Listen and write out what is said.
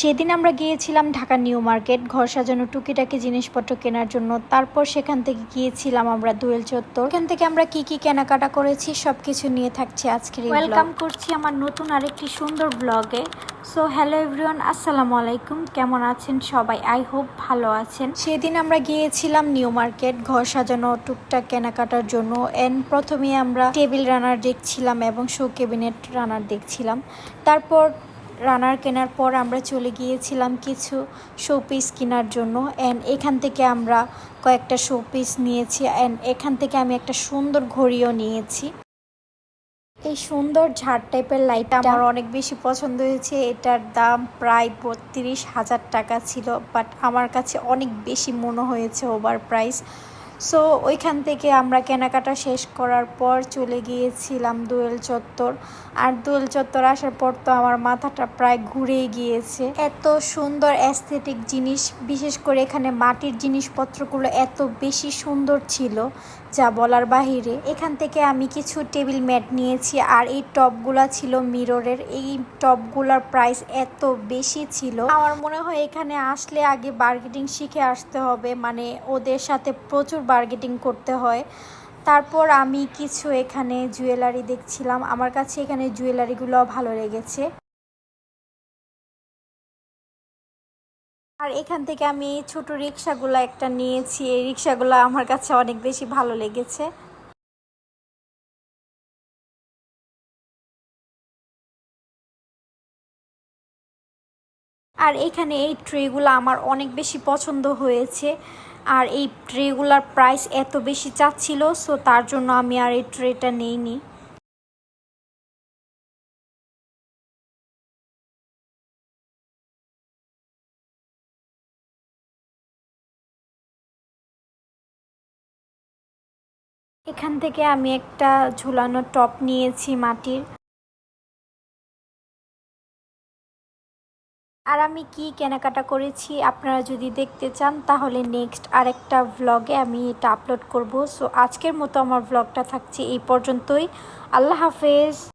সেদিন আমরা গিয়েছিলাম ঢাকা নিউ মার্কেট ঘর সাজানো টুকিটাকি জিনিসপত্র কেনার জন্য। তারপর সেখান থেকে গিয়েছিলাম আমরা দোয়েল চত্বর। এখান থেকে আমরা কি কি কেনাকাটা করেছি সবকিছু নিয়ে থাকছি আজকের ওয়েলকাম করছি আমার নতুন আরেকটি সুন্দর ব্লগে সো হ্যালো এভরিওয়ান আসসালামু আলাইকুম। কেমন আছেন সবাই? আই হোপ ভালো আছেন। সেদিন আমরা গিয়েছিলাম নিউ মার্কেট ঘর সাজানো টুকটাক কেনাকাটার জন্য। এন্ড প্রথমে আমরা টেবিল রানার দেখছিলাম এবং শো ক্যাবিনেট রানার দেখছিলাম। তারপর রানার কেনার পর আমরা চলে গিয়েছিলাম কিছু শোপিস কেনার জন্য অ্যান্ড এখান থেকে আমরা কয়েকটা শোপিস নিয়েছি অ্যান্ড এখান থেকে আমি একটা সুন্দর ঘড়িও নিয়েছি। এই সুন্দর ঝাড় টাইপের লাইটটা আমার অনেক বেশি পছন্দ হয়েছে। এটার দাম প্রায় বত্রিশ হাজার টাকা ছিল বাট আমার কাছে অনেক বেশি মনে হয়েছে ওভার প্রাইস সো ওইখান থেকে আমরা কেনাকাটা শেষ করার পর চলে গিয়েছিলাম দোয়েল চত্বর। আর দোয়েল চত্বর আসার পর তো আমার মাথাটা প্রায় ঘুরেই গিয়েছে। এত সুন্দর অ্যাস্থেটিক জিনিস, বিশেষ করে এখানে মাটির জিনিসপত্রগুলো এত বেশি সুন্দর ছিল, যা বলার বাহিরে। এখান থেকে আমি কিছু টেবিল ম্যাট নিয়েছি, আর এই টপগুলা ছিল মিররের। এই টপগুলার প্রাইস এত বেশি ছিল। আমার মনে হয় এখানে আসলে আগে বার্গেটিং শিখে আসতে হবে মানে ওদের সাথে প্রচুর বার্গেটিং করতে হয়। তারপর আমি কিছু এখানে জুয়েলারি দেখছিলাম। আমার কাছে এখানে জুয়েলারিগুলো ভালো লেগেছে। আর এখান থেকে আমি ছোট রিক্সাগুলো একটা নিয়েছি। এই রিক্সাগুলো আমার কাছে অনেক বেশি ভালো লেগেছে। আর এখানে এই ট্রেগুলো আমার অনেক বেশি পছন্দ হয়েছে। আর এই ট্রেগুলার প্রাইস এত বেশি চাচ্ছিল সো তার জন্য আমি আর এই ট্রেটা নেইনি। এখান থেকে আমি একটা ঝুলানো টপ নিয়েছি মাটির। আর আমি কি কেনাকাটা করেছি আপনারা যদি দেখতে চান, তাহলে নেক্সট আরেকটা ভ্লগে আমি এটা আপলোড করব। সো আজকের মতো আমার ভ্লগটা থাকছে এই পর্যন্তই। আল্লাহ হাফেজ।